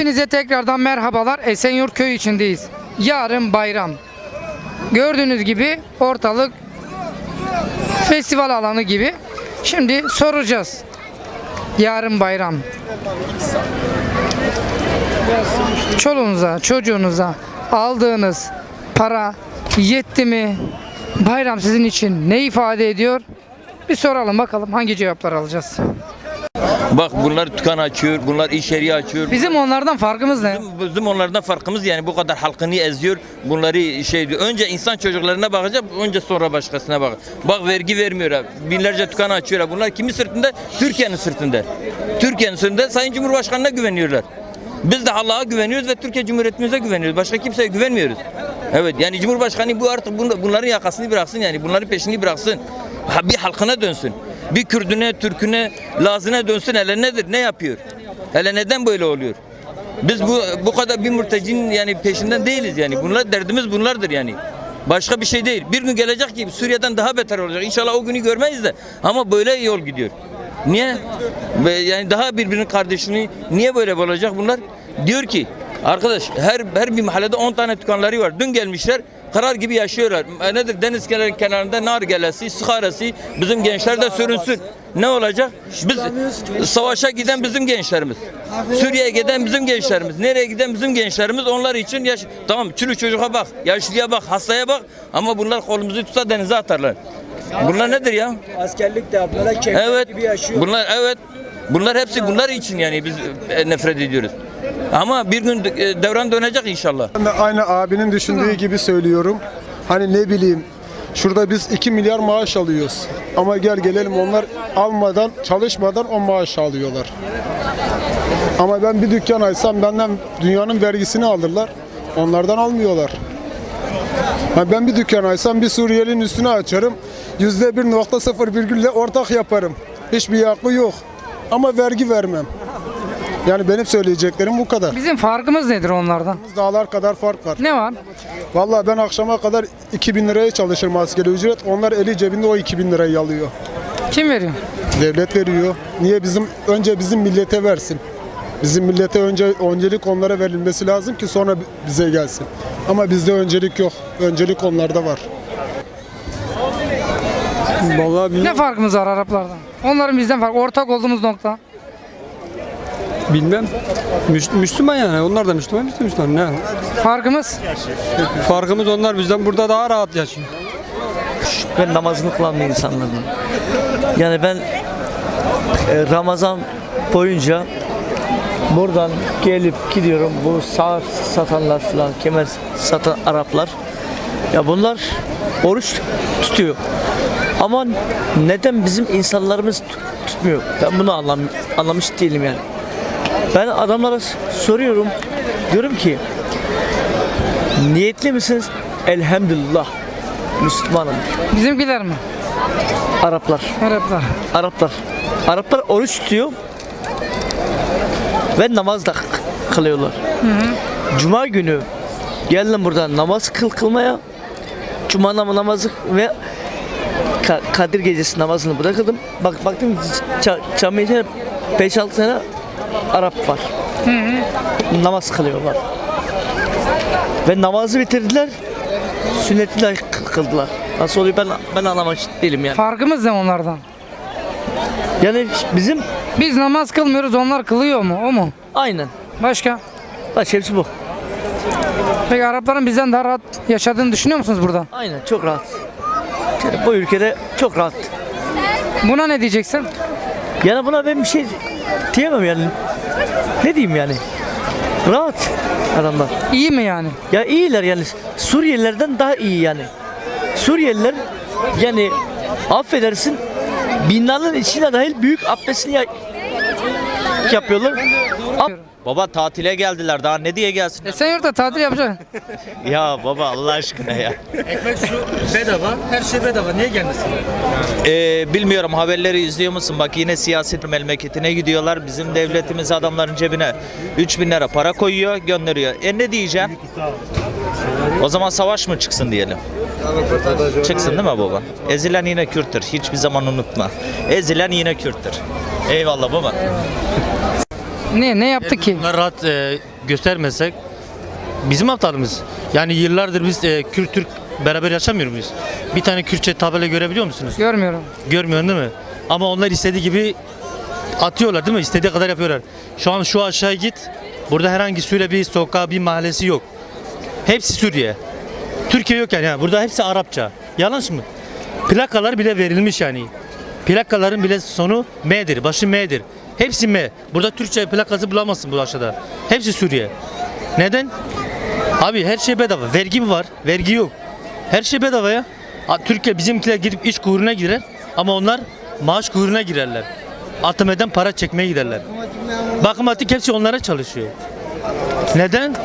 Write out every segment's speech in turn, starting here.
Hepinize tekrardan merhabalar. Esenyurt Köyü içindeyiz. Yarın bayram. Gördüğünüz gibi ortalık festival alanı gibi. Şimdi soracağız. Yarın bayram. Çoluğunuza, çocuğunuza aldığınız para yetti mi? Bayram sizin için ne ifade ediyor? Bir soralım bakalım hangi cevaplar alacağız. Bak bunlar dükkan açıyor, bunlar iş yeri açıyor. Bizim onlardan farkımız ne? Bizim, bizim onlardan farkımız yani bu kadar halkını eziyor. Bunları şey diyor. Önce insan çocuklarına bakacak, önce sonra başkasına bak. Bak vergi vermiyor. Binlerce dükkan açıyor. Bunlar kimin sırtında? Türkiye'nin sırtında. Türkiye'nin sırtında Sayın Cumhurbaşkanı'na güveniyorlar. Biz de Allah'a güveniyoruz ve Türkiye Cumhuriyetimize güveniyoruz. Başka kimseye güvenmiyoruz. Evet yani Cumhurbaşkanı bu artık bun- bunların yakasını bıraksın yani bunların peşini bıraksın. Bir halkına dönsün. Bir Kürdüne, Türküne, Lazına dönsün. Hele nedir? Ne yapıyor? Hele neden böyle oluyor? Biz bu bu kadar bir mürtecinin yani peşinden değiliz yani. Bunlar derdimiz bunlardır yani. Başka bir şey değil. Bir gün gelecek ki Suriye'den daha beter olacak. İnşallah o günü görmeyiz de. Ama böyle yol gidiyor. Niye? Yani daha birbirinin kardeşini niye böyle olacak bunlar? Diyor ki arkadaş her her bir mahallede 10 tane dükkanları var. Dün gelmişler karar gibi yaşıyorlar. E Nedir? Deniz kenarı kenarında nar gelesi, sigarası bizim gençler de sürünsün. Ne olacak? Biz savaşa giden bizim gençlerimiz. Suriye'ye giden bizim gençlerimiz. Nereye giden bizim gençlerimiz onlar için yaş tamam çürük çocuğa bak, yaşlıya bak, hastaya bak ama bunlar kolumuzu tutsa denize atarlar. Bunlar nedir ya? Askerlik de yapıyorlar, Evet. gibi yaşıyor. Bunlar evet. Bunlar hepsi bunlar için yani biz e, nefret ediyoruz. Ama bir gün e, devran dönecek inşallah. Ben de aynı abinin düşündüğü gibi söylüyorum. Hani ne bileyim şurada biz 2 milyar maaş alıyoruz. Ama gel gelelim onlar almadan çalışmadan o maaş alıyorlar. Ama ben bir dükkan açsam benden dünyanın vergisini alırlar. Onlardan almıyorlar. Ben bir dükkan açsam bir Suriyelinin üstüne açarım. Yüzde bir nokta sıfır virgülle ortak yaparım. Hiçbir hakkı yok. Ama vergi vermem. Yani benim söyleyeceklerim bu kadar. Bizim farkımız nedir onlardan? Dağlar kadar fark var. Ne var? Vallahi ben akşama kadar 2000 liraya çalışırım askeri ücret. Onlar eli cebinde o 2000 lirayı alıyor. Kim veriyor? Devlet veriyor. Niye bizim önce bizim millete versin? Bizim millete önce öncelik onlara verilmesi lazım ki sonra bize gelsin. Ama bizde öncelik yok. Öncelik onlarda var. Vallahi. Ne farkımız var Araplardan? Onların bizden fark. Ortak olduğumuz nokta. Bilmem. Müs- Müslüman yani. Onlar da Müslüman, biz de Müslüman. Ne? Farkımız Farkımız onlar bizden burada daha rahat yaşıyor. ben namazını kılan bir insanlardım. Yani ben e, Ramazan boyunca buradan gelip gidiyorum. Bu saat satanlar falan, kemer satan Araplar. Ya bunlar oruç tutuyor. Ama neden bizim insanlarımız tut- tutmuyor? Ben bunu anlam anlamış değilim yani. Ben adamlara soruyorum. Diyorum ki niyetli misiniz? Elhamdülillah. Müslümanım. bizimkiler mi? Araplar. Araplar. Araplar. Araplar oruç tutuyor ve namaz da kılıyorlar. Cuma günü geldim buradan namaz kıl kılmaya. Cuma nam- namazı ve Ka- Kadir gecesi namazını bırakıldım. Bak baktım camiye 5-6 tane Arap var. Namaz kılıyorlar. Ve namazı bitirdiler. Sünneti de kıldılar. Nasıl oluyor ben ben anlamak değilim yani. Farkımız ne onlardan? Yani bizim Biz namaz kılmıyoruz onlar kılıyor mu? O mu? aynen. Başka? Baş hepsi bu. Peki Arapların bizden daha rahat yaşadığını düşünüyor musunuz burada? Aynen çok rahat. Yani bu ülkede çok rahat. Buna ne diyeceksin? Yani buna ben bir şey diyemem yani. Ne diyeyim yani? Rahat adamlar. İyi mi yani? Ya iyiler yani. Suriyelilerden daha iyi yani. Suriyeliler yani affedersin binanın içine dahil büyük abdestini ya- yapıyorlar. Ab- Baba tatile geldiler daha ne diye gelsin? Esenyurt'ta tatil yapacaksın. Ya baba Allah aşkına ya. Ekmek, su, bedava, her şey bedava. Niye gelmesin? Ee, bilmiyorum haberleri izliyor musun? Bak yine siyaset memleketine gidiyorlar. Bizim devletimiz adamların cebine 3000 lira para koyuyor gönderiyor. E ne diyeceğim? O zaman savaş mı çıksın diyelim? Çıksın değil mi baba? Ezilen yine Kürttür. Hiçbir zaman unutma. Ezilen yine Kürttür. Eyvallah baba. Ne ne yaptı ki? Bunlar rahat e, göstermesek bizim hatalarımız. Yani yıllardır biz e, Kürt Türk beraber yaşamıyor muyuz? Bir tane Kürtçe tabela görebiliyor musunuz? Görmüyorum. Görmüyorsun değil mi? Ama onlar istediği gibi atıyorlar değil mi? İstediği kadar yapıyorlar. Şu an şu aşağı git. Burada herhangi Suriye bir sokağı, bir mahallesi yok. Hepsi Suriye. Türkiye yok yani. Burada hepsi Arapça. Yanlış mı? Plakalar bile verilmiş yani. Plakaların bile sonu M'dir. Başı M'dir. Hepsi M. Burada Türkçe plakası bulamazsın bu aşağıda. Hepsi Suriye. Neden? Abi her şey bedava. Vergi mi var? Vergi yok. Her şey bedava ya. Türkiye bizimkiler gidip iş kuyruğuna girer ama onlar maaş kuyruğuna girerler. Atımeden para çekmeye giderler. Bakmatik hepsi onlara çalışıyor. Neden?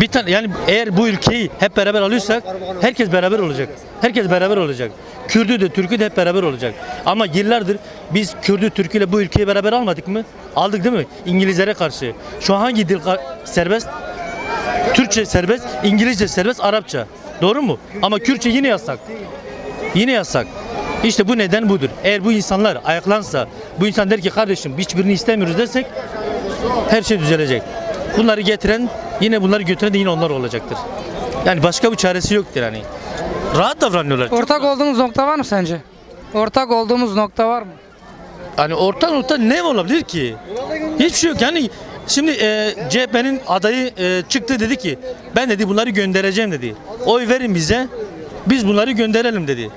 Bir tane yani eğer bu ülkeyi hep beraber alıyorsak herkes beraber olacak. Herkes beraber olacak. Kürdü de Türkü de hep beraber olacak. Ama yıllardır biz Kürdü Türkü ile bu ülkeyi beraber almadık mı? Aldık değil mi? İngilizlere karşı. Şu an hangi dil serbest? Türkçe serbest, İngilizce serbest, Arapça. Doğru mu? Ama Kürtçe yine yasak. Yine yasak. İşte bu neden budur. Eğer bu insanlar ayaklansa, bu insan der ki kardeşim hiçbirini istemiyoruz desek her şey düzelecek. Bunları getiren, yine bunları götüren de yine onlar olacaktır. Yani başka bir çaresi yoktur yani. Rahat davranıyorlar. Ortak olduğumuz nokta var mı sence? Ortak olduğumuz nokta var mı? Hani orta nokta ne olabilir ki? Hiçbir şey yok. Yani şimdi e, CHP'nin adayı e, çıktı dedi ki ben dedi bunları göndereceğim dedi. Oy verin bize. Biz bunları gönderelim dedi.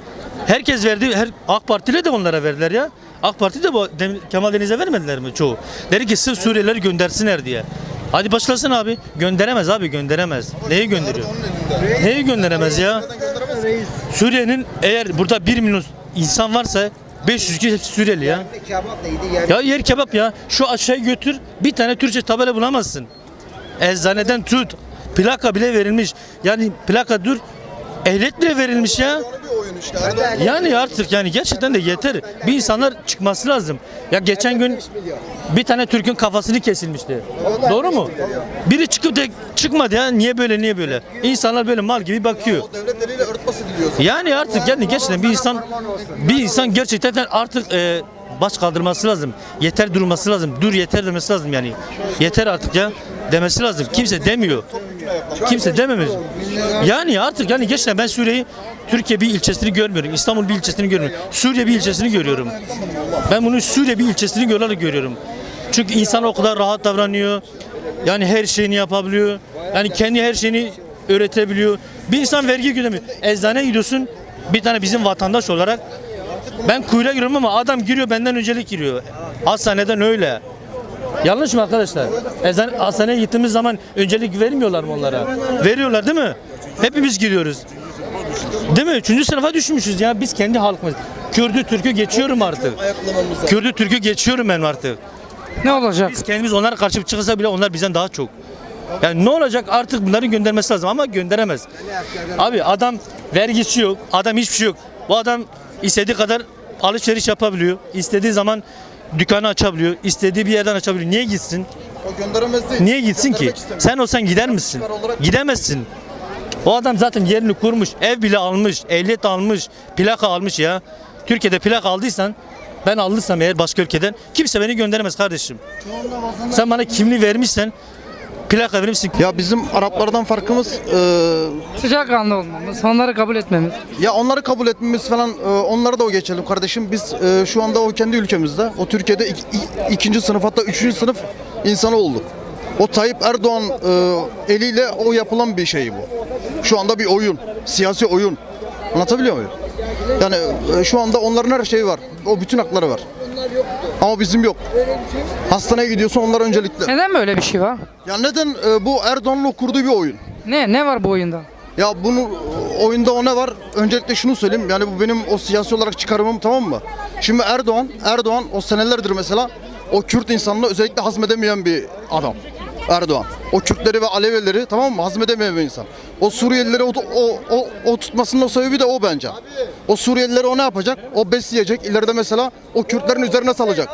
Herkes verdi. Her AK Partili de onlara verdiler ya. AK Parti de bu Dem- Kemal Deniz'e vermediler mi çoğu? Dedi ki sırf Suriyelileri göndersinler diye. Hadi başlasın abi. Gönderemez abi gönderemez. Neyi gönderiyor? Neyi gönderemez ya? Suriye'nin eğer burada 1 milyon insan varsa 500 kişi hepsi Suriyeli ya. Ya yer kebap ya. Şu aşağıya götür bir tane Türkçe tabela bulamazsın. Eczaneden tut. Plaka bile verilmiş. Yani plaka dur. Ehliyet bile verilmiş ya. Yani artık yani gerçekten de yeter. Bir insanlar çıkması lazım. Ya geçen gün bir tane Türk'ün kafasını kesilmişti. Doğru mu? Biri çıkıp da çıkmadı ya. Niye böyle niye böyle? İnsanlar böyle mal gibi bakıyor. Ediliyor. Yani artık yani gerçekten bir insan bir insan gerçekten artık e, baş kaldırması lazım. Yeter durması lazım. Dur yeter demesi lazım yani. Yeter artık ya demesi lazım. Kimse demiyor. Kimse dememiş. Yani artık yani gerçekten ben Suriye'yi Türkiye bir ilçesini görmüyorum. İstanbul bir ilçesini görmüyorum. Suriye bir ilçesini görüyorum. Ben bunu Suriye bir ilçesini görerek görüyorum. Çünkü insan o kadar rahat davranıyor. Yani her şeyini yapabiliyor. Yani kendi her şeyini öğretebiliyor. Bir insan vergi ödemiyor. Eczaneye gidiyorsun. Bir tane bizim vatandaş olarak ben kuyruğa giriyorum ama adam giriyor benden öncelik giriyor. Hastaneden öyle. Yanlış mı arkadaşlar? Eczane, hastaneye gittiğimiz zaman öncelik vermiyorlar mı onlara? Veriyorlar değil mi? Hepimiz giriyoruz. Değil mi? Üçüncü sınıfa düşmüşüz ya. Biz kendi halkımız. Kürdü Türk'ü geçiyorum artık. Kürdü Türk'ü geçiyorum ben artık. Ne olacak? Biz kendimiz onlara karşı çıksa bile onlar bizden daha çok. Yani ne olacak artık bunların göndermesi lazım ama gönderemez. Abi adam vergisi yok, adam hiçbir şey yok. Bu adam istediği kadar alışveriş yapabiliyor. İstediği zaman dükkanı açabiliyor. istediği bir yerden açabiliyor. Niye gitsin? O gönderemez değil. Niye gitsin ki? İstemiyor. Sen olsan gider misin? Gidemezsin. O adam zaten yerini kurmuş, ev bile almış, ehliyet almış, plaka almış ya. Türkiye'de plaka aldıysan, ben aldıysam eğer başka ülkeden kimse beni gönderemez kardeşim. Sen bana kimliği vermişsen, plaka vermişsin. Ya bizim Araplardan farkımız e, Sıcakkanlı olmamız, onları kabul etmemiz. ya onları kabul etmemiz falan e, onları da o geçelim kardeşim. Biz e, şu anda o kendi ülkemizde o Türkiye'de ik- i- ikinci sınıf hatta üçüncü sınıf insanı olduk. O Tayyip Erdoğan e, eliyle o yapılan bir şey bu. Şu anda bir oyun, siyasi oyun. Anlatabiliyor muyum? Yani e, şu anda onların her şeyi var. O bütün hakları var. Ama bizim yok. Hastaneye gidiyorsun onlar öncelikli. Neden böyle bir şey var? Ya neden e, bu Erdoğan'ın o kurduğu bir oyun? Ne ne var bu oyunda? Ya bunu oyunda o ne var? Öncelikle şunu söyleyeyim. Yani bu benim o siyasi olarak çıkarımım tamam mı? Şimdi Erdoğan, Erdoğan o senelerdir mesela o Kürt insanını özellikle hazmedemeyen bir adam. Erdoğan. O Kürtleri ve Alevileri tamam mı? Hazmedemeyen bir insan. O Suriyelileri o, o, o, o tutmasının o sebebi de o bence. O Suriyelileri o ne yapacak? O besleyecek. İleride mesela o Kürtlerin üzerine salacak.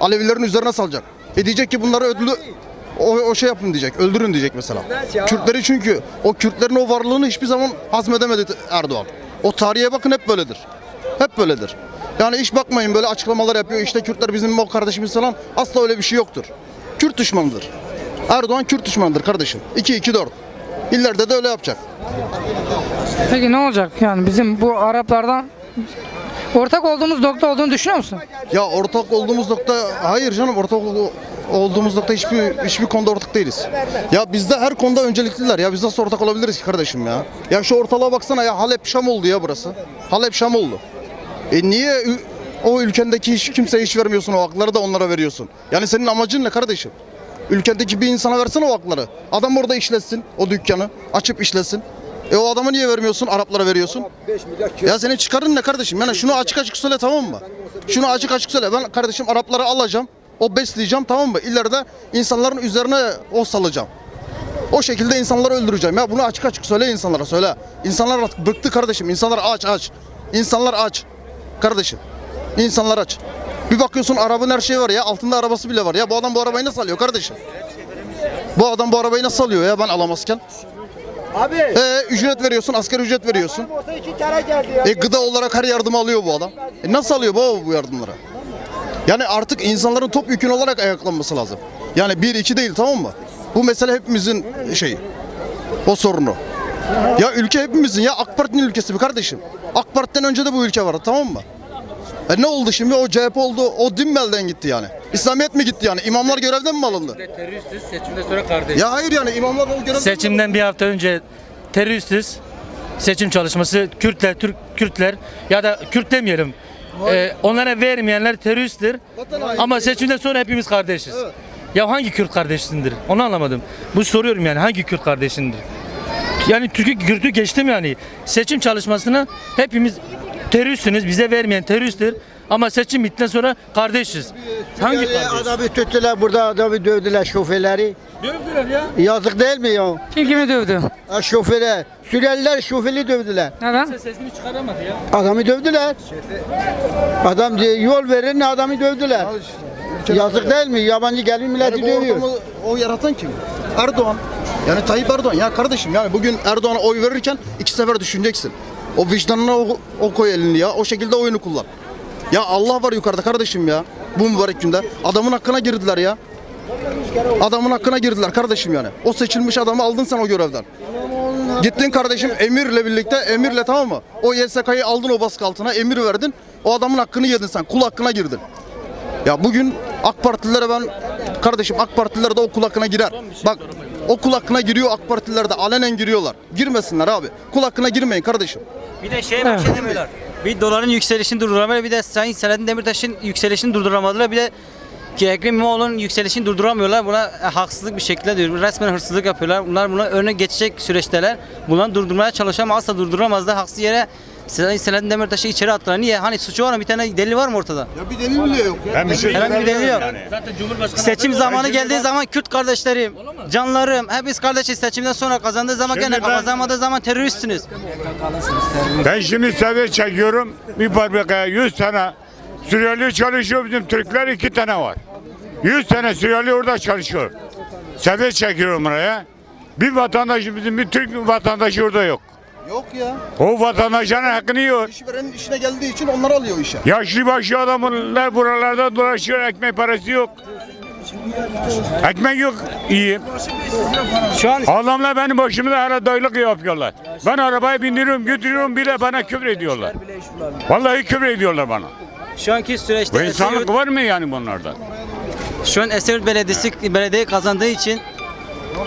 Alevilerin üzerine salacak. E diyecek ki bunları ödülü o, o şey yapın diyecek, öldürün diyecek mesela. Kürtleri çünkü o Kürtlerin o varlığını hiçbir zaman hazmedemedi Erdoğan. O tarihe bakın hep böyledir. Hep böyledir. Yani iş bakmayın böyle açıklamalar yapıyor işte Kürtler bizim o kardeşimiz falan asla öyle bir şey yoktur. Kürt düşmanıdır. Erdoğan Kürt düşmanıdır kardeşim. 2-2-4. İleride de öyle yapacak. Peki ne olacak yani bizim bu Araplardan ortak olduğumuz nokta olduğunu düşünüyor musun? Ya ortak olduğumuz nokta hayır canım ortak ol- olduğumuz nokta hiçbir hiçbir konuda ortak değiliz. Ya bizde her konuda öncelikliler ya biz nasıl ortak olabiliriz ki kardeşim ya? Ya şu ortalığa baksana ya Halep Şam oldu ya burası. Halep Şam oldu. E niye o ülkendeki hiç kimseye hiç vermiyorsun o hakları da onlara veriyorsun? Yani senin amacın ne kardeşim? Ülkedeki bir insana versene o hakları. Adam orada işletsin o dükkanı. Açıp işletsin. E o adama niye vermiyorsun? Araplara veriyorsun. Ya senin çıkarın ne kardeşim? Yani şunu açık açık söyle tamam mı? Şunu açık açık söyle. Ben kardeşim Arapları alacağım. O besleyeceğim tamam mı? İleride insanların üzerine o salacağım. O şekilde insanları öldüreceğim. Ya bunu açık açık söyle insanlara söyle. İnsanlar artık bıktı kardeşim. İnsanlar aç aç. İnsanlar aç. Kardeşim. İnsanlar aç. Bir bakıyorsun arabanın her şeyi var ya. Altında arabası bile var ya. Bu adam bu arabayı nasıl alıyor kardeşim? Bu adam bu arabayı nasıl alıyor ya ben alamazken? Abi. Ee, ücret veriyorsun, asgari ücret veriyorsun. İki kere geldi ya. E gıda olarak her yardımı alıyor bu adam. E nasıl alıyor baba bu yardımları? Yani artık insanların top yükün olarak ayaklanması lazım. Yani bir iki değil tamam mı? Bu mesele hepimizin şeyi. O sorunu. Ya ülke hepimizin ya AK Parti'nin ülkesi bir kardeşim. AK Parti'den önce de bu ülke vardı tamam mı? E ne oldu şimdi? O CHP oldu. O Dimmel'den gitti yani. İslamiyet mi gitti yani? İmamlar görevden mi alındı? Teröristiz seçimden sonra kardeş. Ya hayır yani imamlar o görevden Seçimden bir hafta önce teröristiz. Seçim çalışması Kürtler, Türk Kürtler ya da Kürt demeyelim. Ee, onlara vermeyenler teröristtir. Ama seçimden sonra hepimiz kardeşiz. Ya hangi Kürt kardeşindir? Onu anlamadım. Bu soruyorum yani hangi Kürt kardeşindir? Yani Türk'ü Kürt'ü geçtim yani. Seçim çalışmasını hepimiz teröristsiniz. Bize vermeyen teröristtir. Ama seçim bittikten sonra kardeşiz. Hangi kardeş? Adamı tuttular burada adamı dövdüler şoförleri. Dövdüler ya. Yazık değil mi ya? Kim kimi dövdü? Ha, şoföre. Suriyeliler şoförü dövdüler. Neden? Sesini çıkaramadı ya. Adamı dövdüler. Adam diye yol verin adamı dövdüler. Yazık değil mi? Yabancı gelin milleti Yani dövüyor. ortamı o yaratan kim? Erdoğan. Yani Tayyip Erdoğan. Ya kardeşim yani bugün Erdoğan'a oy verirken iki sefer düşüneceksin. O vicdanına o, o koy elini ya. O şekilde oyunu kullan. Ya Allah var yukarıda kardeşim ya. Bu mübarek günde. Adamın hakkına girdiler ya. Adamın hakkına girdiler kardeşim yani. O seçilmiş adamı aldın sen o görevden. Gittin kardeşim Emir'le birlikte, Emir'le tamam mı? O YSK'yı aldın o baskı altına, Emir verdin. O adamın hakkını yedin sen, kul hakkına girdin. Ya bugün AK Partililere ben kardeşim AK Partililer de o kul hakkına girer. Bak o kul hakkına giriyor AK Partililer de alenen giriyorlar. Girmesinler abi. Kul hakkına girmeyin kardeşim. Bir de şey bir şey demiyorlar. Bir doların yükselişini durduramadılar. Bir de Sayın Selahattin Demirtaş'ın yükselişini durduramadılar. Bir de ki Ekrem İmamoğlu'nun yükselişini durduramıyorlar. Buna e, haksızlık bir şekilde diyor. Resmen hırsızlık yapıyorlar. Bunlar buna örnek geçecek süreçteler. Bunları durdurmaya çalışıyor ama asla durduramazlar. Haksız yere Sayın Selahattin Demirtaş'ı içeri attılar. Niye? Hani suçu var mı? Bir tane delil var mı ortada? Ya bir delil bile yok. Ben bir şey Herhangi bir delil yok. Zaten Cumhurbaşkanı Seçim zamanı geldiği zaman Kürt kardeşlerim, canlarım, hepimiz kardeşiz. Seçimden sonra kazandığı zaman Şimdi gene ben- kazanmadığı zaman teröristsiniz. Ben şimdi seviye çekiyorum. Bir fabrikaya 100 tane Suriyeli çalışıyor. Bizim Türkler iki tane var. 100 tane Suriyeli orada çalışıyor. Seviye çekiyorum oraya. Bir vatandaşı bizim bir Türk vatandaşı orada yok. Yok ya. O vatandaşların hakkını yiyor. İşverenin işine geldiği için onlar alıyor işe. Yaşlı başlı adamlar buralarda dolaşıyor. Ekmek parası yok. Ekmek yok iyi. Şu an Adamlar benim başımda hala dayılık yapıyorlar. Ben arabaya bindiriyorum götürüyorum bile bana küfür ediyorlar. Vallahi küfür ediyorlar bana. şu anki süreçte Bu insanlık Esenyurt- var mı yani bunlarda? Şu an Esenyurt Belediyesi belediye kazandığı için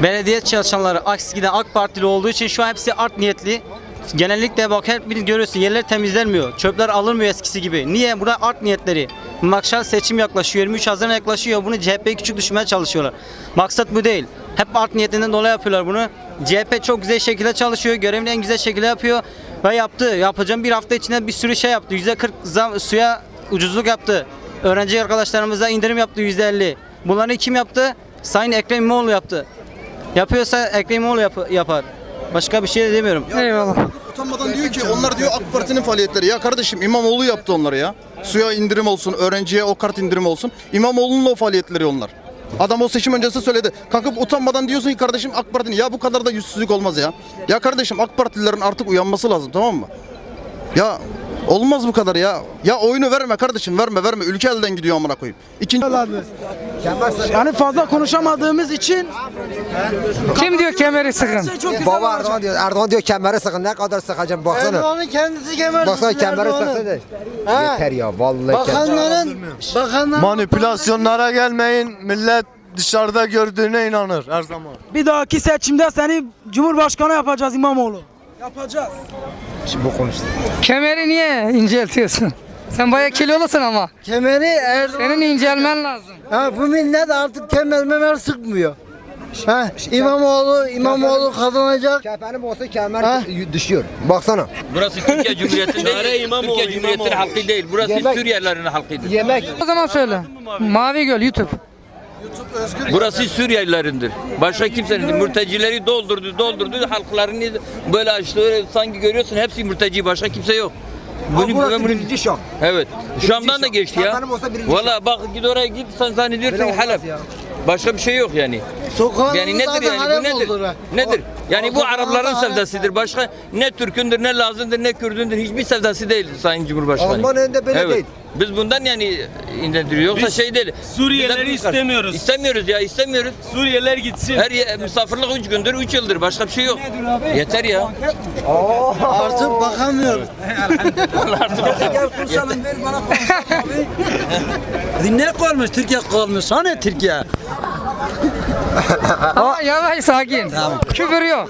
belediye çalışanları aksine AK Partili olduğu için şu an hepsi art niyetli. Genellikle bak hep bir görüyorsun yerler temizlenmiyor. Çöpler alınmıyor eskisi gibi. Niye? Burada art niyetleri. Maksat seçim yaklaşıyor. 23 Haziran yaklaşıyor. Bunu CHP'yi küçük düşürmeye çalışıyorlar. Maksat bu değil. Hep art niyetinden dolayı yapıyorlar bunu. CHP çok güzel şekilde çalışıyor. Görevini en güzel şekilde yapıyor. Ve yaptı. Yapacağım bir hafta içinde bir sürü şey yaptı. %40 zam, suya ucuzluk yaptı. Öğrenci arkadaşlarımıza indirim yaptı %50. Bunları kim yaptı? Sayın Ekrem İmamoğlu yaptı. Yapıyorsa Ekrem İmamoğlu yap- yapar. Başka bir şey de demiyorum. Eyvallah. Utanmadan diyor ki onlar diyor AK Parti'nin faaliyetleri. Ya kardeşim İmamoğlu yaptı onları ya. Suya indirim olsun, öğrenciye o kart indirim olsun. İmamoğlu'nun o faaliyetleri onlar. Adam o seçim öncesi söyledi. Kalkıp utanmadan diyorsun ki kardeşim AK Parti'nin ya bu kadar da yüzsüzlük olmaz ya. Ya kardeşim AK Partililerin artık uyanması lazım tamam mı? Ya Olmaz bu kadar ya. Ya oyunu verme kardeşim verme verme. Ülke elden gidiyor amına koyayım. İkinci Yani fazla konuşamadığımız için Kim diyor kemeri sıkın? Baba Erdoğan diyor. Erdoğan diyor kemeri sıkın. Ne kadar sıkacağım baksana. Erdoğan'ın kendisi kemer Baksana kemeri sıksın Yeter ya vallahi. Bakanların bakanlar Manipülasyonlara gelmeyin. Millet dışarıda gördüğüne inanır her zaman. bir dahaki seçimde seni Cumhurbaşkanı yapacağız İmamoğlu. Yapacağız. Kemeri niye inceltiyorsun? Sen bayağı kilolusun ama. Kemeri Erdoğan. Senin incelmen lazım. Ha, bu millet artık kemer memer sıkmıyor. Ha, İmamoğlu, İmamoğlu kazanacak. Keferim olsa kemer düşüyor. Baksana. Burası Türkiye Cumhuriyeti değil. Türkiye Cumhuriyeti'nin halkı değil. Burası Yemek- Suriyelilerin halkıdır. Yemek. O zaman söyle. Mavi Göl YouTube. Burası Suriyelilerindir. Başka kimsenin. Mürtecileri doldurdu, doldurdu. Halklarını böyle açtı. Öyle sanki görüyorsun hepsi mürteci. Başka kimse yok. Bunu, ben bunu- şok. Evet. Şam'dan da geçti ya. Birinci Valla bak git oraya git sen zannediyorsun Halep. Başka bir şey yok yani. Sokağımız Yani nedir yani bu nedir? oldu. Nedir? Yani bu Sokağımız Arapların sevdasıdır. Başka ne Türk'ündür ne Laz'ındır ne Kürd'ündür hiçbir sevdası değil Sayın Cumhurbaşkanı. Almanya'nın da böyle evet. değil. Biz bundan yani indiriyor. Yoksa şey değil. Suriyelileri istemiyoruz. İstemiyoruz ya istemiyoruz. Suriyeliler gitsin. Her ye- misafirlik 3 gündür 3 yıldır başka bir şey yok. Yeter ya. Artık bakamıyoruz. Gel konuşalım ver bana konuşalım abi. ne kalmış Türkiye kalmış hani Türkiye? Ama yavaş sakin. Küfür yok.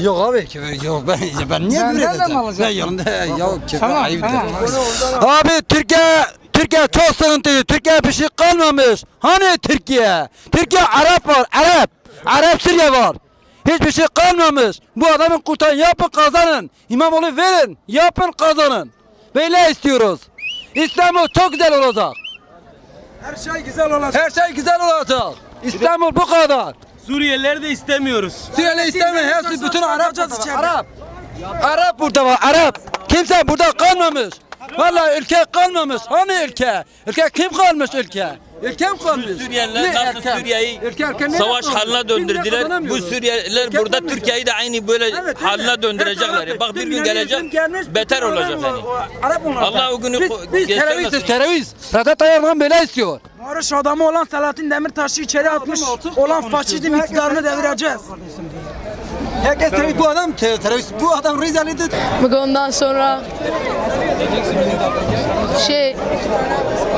Yok abi küfür yok ben ben niye Ben küfür nereden edeceğim? Ben yanında ya küfür Tamam ayıptır. tamam. Abi Türkiye Türkiye çok sıkıntı. Türkiye bir şey kalmamış. Hani Türkiye? Türkiye Arap var. Arap. Arap Suriye var. Hiçbir şey kalmamış. Bu adamın kurtarın yapın kazanın. İmamoğlu verin. Yapın kazanın. Böyle istiyoruz. İstanbul çok güzel olacak. Her şey güzel olacak. Her şey güzel olacak. İstanbul bu kadar. Suriyelileri de istemiyoruz. Suriyeli istemiyor. Hepsi bütün Arap burada var. Arap. Arap burada var. Arap. Kimse burada kalmamış. Vallahi ülke kalmamış. Hani ülke? Ülke kim kalmış ülke? Mi kalmış? Suriyeliler nasıl ülke? Suriye'yi ülke nereye savaş haline döndürdüler. Bu? Suriyeliler Ülke burada. Türkiye'yi de aynı böyle Evet, haline döndürecekler. Evet, Bak bir gün gelecek gelmiş, beter olacak yani. Allah o günü biz, biz teröristiz terörist. Recep Tayyip Erdoğan böyle istiyor. Barış adamı olan Selahattin Demirtaş'ı içeri atmış olan faşizm iktidarını devireceğiz. Herkes terörist. Bu adam ter- terörist. Bu adam Rizali'dir. Bak ondan sonra şey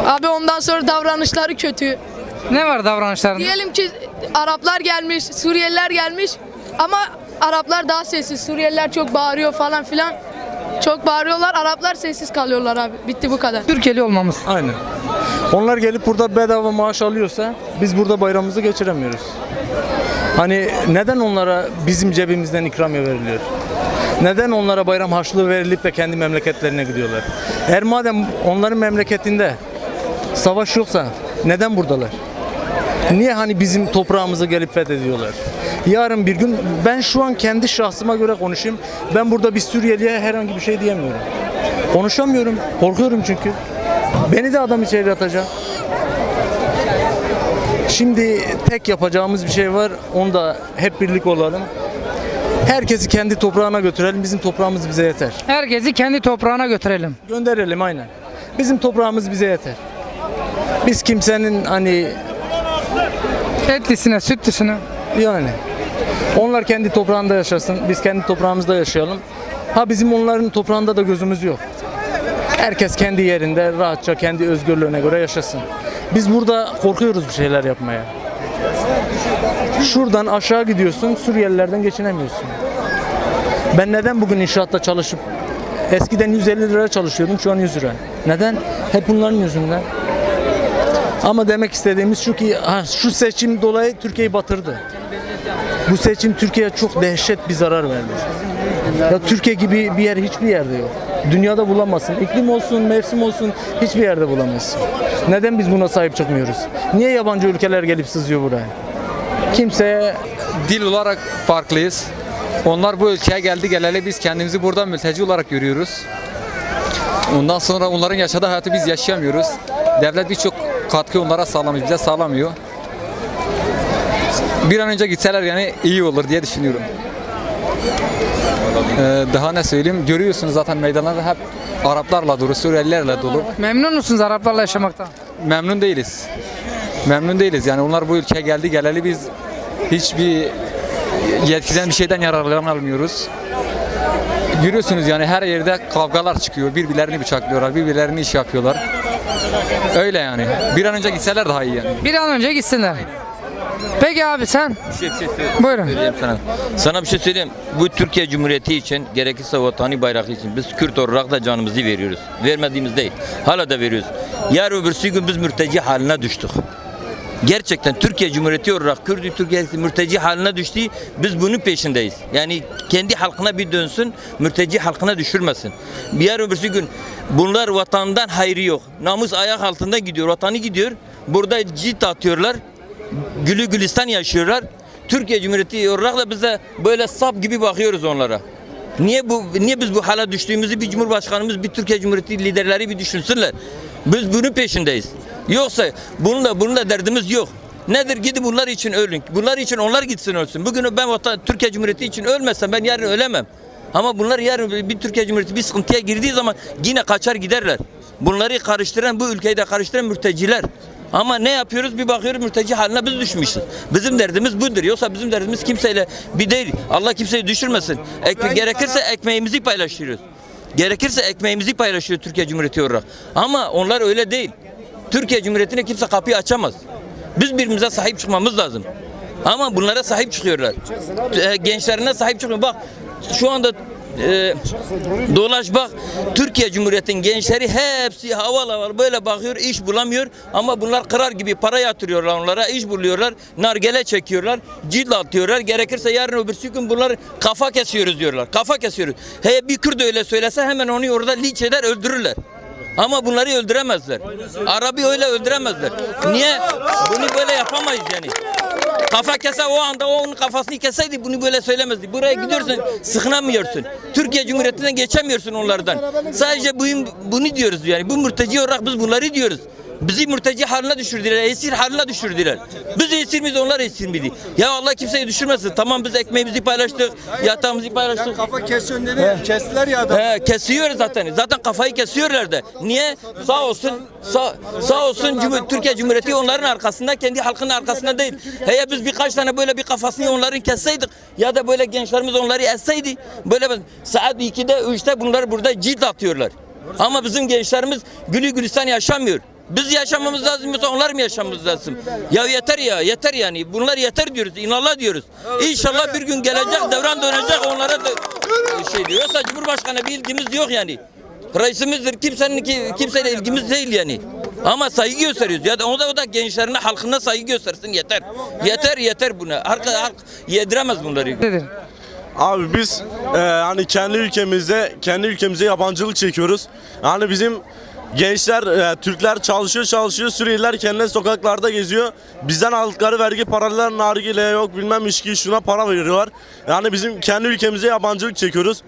abi ondan sonra davranışları kötü. Ne var davranışlarında? Diyelim ki Araplar gelmiş, Suriyeliler gelmiş ama Araplar daha sessiz. Suriyeliler çok bağırıyor falan filan. Çok bağırıyorlar. Araplar sessiz kalıyorlar abi. Bitti bu kadar. Türkiye'li olmamız. Aynen. Onlar gelip burada bedava maaş alıyorsa biz burada bayramımızı geçiremiyoruz. Hani neden onlara bizim cebimizden ikramiye veriliyor? Neden onlara bayram harçlığı verilip de kendi memleketlerine gidiyorlar? Eğer madem onların memleketinde savaş yoksa neden buradalar? Niye hani bizim toprağımızı gelip fethediyorlar? Yarın bir gün ben şu an kendi şahsıma göre konuşayım. Ben burada bir Suriyeliye herhangi bir şey diyemiyorum. Konuşamıyorum. Korkuyorum çünkü. Beni de adam içeri atacak. Şimdi tek yapacağımız bir şey var. Onu da hep birlik olalım. Herkesi kendi toprağına götürelim. Bizim toprağımız bize yeter. Herkesi kendi toprağına götürelim. Gönderelim aynen. Bizim toprağımız bize yeter. Biz kimsenin hani Etlisine, sütlüsüne. yani onlar kendi toprağında yaşasın. Biz kendi toprağımızda yaşayalım. Ha bizim onların toprağında da gözümüz yok. Herkes kendi yerinde rahatça kendi özgürlüğüne göre yaşasın. Biz burada korkuyoruz bir şeyler yapmaya. Şuradan aşağı gidiyorsun, Suriyelilerden geçinemiyorsun. Ben neden bugün inşaatta çalışıp eskiden 150 lira çalışıyordum, şu an 100 lira. Neden? Hep bunların yüzünden. Ama demek istediğimiz şu ki ha, şu seçim dolayı Türkiye'yi batırdı. Bu seçim Türkiye'ye çok dehşet bir zarar verdi. Ya Türkiye gibi bir yer hiçbir yerde yok. Dünyada bulamazsın. İklim olsun, mevsim olsun hiçbir yerde bulamazsın. Neden biz buna sahip çıkmıyoruz? Niye yabancı ülkeler gelip sızıyor buraya? Kimseye dil olarak farklıyız. Onlar bu ülkeye geldi geleli biz kendimizi burada mülteci olarak görüyoruz. Ondan sonra onların yaşadığı hayatı biz yaşayamıyoruz. Devlet birçok katkı onlara sağlamış, bize sağlamıyor. Bir an önce gitseler yani iyi olur diye düşünüyorum. Ee, daha ne söyleyeyim? Görüyorsunuz zaten meydanlarda hep Araplarla dolu, Suriyelilerle dolu. Memnun musunuz Araplarla yaşamaktan? Memnun değiliz. Memnun değiliz. Yani onlar bu ülkeye geldi geleli biz hiçbir yetkiden bir şeyden yararlanamıyoruz. Görüyorsunuz yani her yerde kavgalar çıkıyor. Birbirlerini bıçaklıyorlar, birbirlerini iş yapıyorlar. Öyle yani. Bir an önce gitseler daha iyi yani. Bir an önce gitsinler. Peki abi sen? Bir şey, bir şey söyle- Buyurun. söyleyeyim sana. Sana bir şey söyleyeyim. Bu Türkiye Cumhuriyeti için gerekirse vatani bayrağı için biz Kürt olarak da canımızı veriyoruz. Vermediğimiz değil. Hala da veriyoruz. Yarın öbürsü gün biz mürteci haline düştük. Gerçekten Türkiye Cumhuriyeti olarak Kürt Türkiye'si mürteci haline düştü. Biz bunun peşindeyiz. Yani kendi halkına bir dönsün, mürteci halkına düşürmesin. Bir yer öbürsü gün bunlar vatandan hayrı yok. Namus ayak altında gidiyor, vatanı gidiyor. Burada cilt atıyorlar. Gülü gülistan yaşıyorlar. Türkiye Cumhuriyeti olarak da bize böyle sap gibi bakıyoruz onlara. Niye bu niye biz bu hala düştüğümüzü bir cumhurbaşkanımız, bir Türkiye Cumhuriyeti liderleri bir düşünsünler. Biz bunun peşindeyiz. Yoksa bununla bununla derdimiz yok. Nedir? Gidin bunlar için ölün. Bunlar için onlar gitsin ölsün. Bugün ben vatan, Türkiye Cumhuriyeti için ölmezsem ben yarın ölemem. Ama bunlar yarın bir Türkiye Cumhuriyeti bir sıkıntıya girdiği zaman yine kaçar giderler. Bunları karıştıran, bu ülkeyi de karıştıran mürteciler. Ama ne yapıyoruz? Bir bakıyoruz mürteci haline biz düşmüşüz. Bizim derdimiz budur. Yoksa bizim derdimiz kimseyle bir değil. Allah kimseyi düşürmesin. Ek, gerekirse ekmeğimizi paylaşıyoruz. Gerekirse ekmeğimizi paylaşıyor Türkiye Cumhuriyeti olarak. Ama onlar öyle değil. Türkiye Cumhuriyeti'ne kimse kapıyı açamaz. Biz birbirimize sahip çıkmamız lazım. Ama bunlara sahip çıkıyorlar. E, Gençlerine sahip çıkmıyor. Bak şu anda e, dolaş bak Türkiye Cumhuriyeti'nin gençleri hepsi havalı havalı böyle bakıyor iş bulamıyor. Ama bunlar kırar gibi para yatırıyorlar onlara iş buluyorlar nargele çekiyorlar cilt atıyorlar. Gerekirse yarın öbürsü gün bunlar kafa kesiyoruz diyorlar kafa kesiyoruz. He bir Kürt öyle söylese hemen onu orada linç eder öldürürler ama bunları öldüremezler. Arabi öyle öldüremezler. Niye? Bunu böyle yapamayız yani. Kafa kese o anda o onun kafasını keseydi bunu böyle söylemezdi. Buraya gidiyorsun sıkınamıyorsun. Türkiye Cumhuriyeti'nden geçemiyorsun onlardan. Sadece bu, bunu diyoruz yani. Bu mürteci olarak biz bunları diyoruz. Bizi mürteci haline düşürdüler, esir haline düşürdüler. Biz esir miyiz, onlar esir miydi? Ya Allah kimseyi düşürmesin. Tamam biz ekmeğimizi paylaştık, yatağımızı paylaştık. Kafa kesiyorsun dedi. Kestiler ya adam. He, kesiyor zaten. Zaten kafayı kesiyorlar da. Niye? Sağ olsun, sağ, sağ olsun Cumhur- Türkiye Cumhuriyeti onların arkasında, kendi halkının arkasında değil. He biz birkaç tane böyle bir kafasını onların kesseydik ya da böyle gençlerimiz onları esseydi böyle saat 2'de 3'te bunlar burada cilt atıyorlar. Ama bizim gençlerimiz gülü gülistan yaşamıyor. Biz yaşamamız lazım yoksa onlar mı yaşamamız lazım? Ya yeter ya yeter yani. Bunlar yeter diyoruz. İnanla diyoruz. İnşallah bir gün gelecek devran dönecek onlara da şey diyor. Yoksa Cumhurbaşkanı bir ilgimiz yok yani. Reisimizdir. Kimsenin ki kimseyle ilgimiz değil yani. Ama saygı gösteriyoruz. Ya da o da o da gençlerine, halkına saygı göstersin yeter. Yeter yeter buna. Halk, halk yediremez bunları. Nedir? Abi biz e, hani kendi ülkemizde kendi ülkemize yabancılık çekiyoruz. Yani bizim gençler e, Türkler çalışıyor çalışıyor Suriyeliler kendi sokaklarda geziyor. Bizden aldıkları vergi paralar nargile yok bilmem içki şuna para veriyorlar. Yani bizim kendi ülkemize yabancılık çekiyoruz.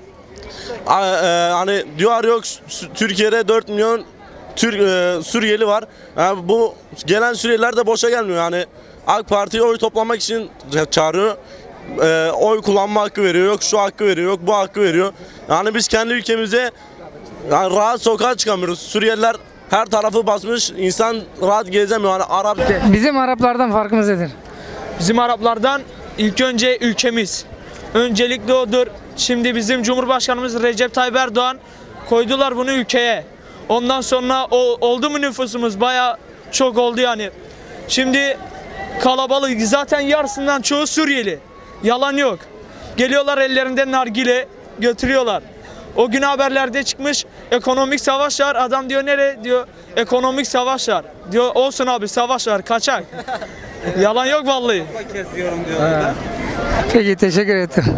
A- e, hani diyor yok Türkiye'de 4 milyon Türk e, Suriyeli var. Yani bu gelen Suriyeliler de boşa gelmiyor. Yani AK Parti'ye oy toplamak için çağırıyor. E, oy kullanma hakkı veriyor. Yok şu hakkı veriyor. Yok bu hakkı veriyor. Yani biz kendi ülkemize yani rahat sokağa çıkamıyoruz. Suriyeliler her tarafı basmış. İnsan rahat gezemiyor. Yani Arap Bizim Araplardan farkımız nedir? Bizim Araplardan ilk önce ülkemiz. Öncelikle odur. Şimdi bizim Cumhurbaşkanımız Recep Tayyip Erdoğan koydular bunu ülkeye. Ondan sonra o, oldu mu nüfusumuz baya çok oldu yani. Şimdi kalabalık zaten yarısından çoğu Suriyeli. Yalan yok. Geliyorlar ellerinde nargile götürüyorlar. O gün haberlerde çıkmış ekonomik savaş var. Adam diyor nere diyor ekonomik savaş var. Diyor olsun abi savaş var kaçak. Yalan yok vallahi. Peki teşekkür ederim.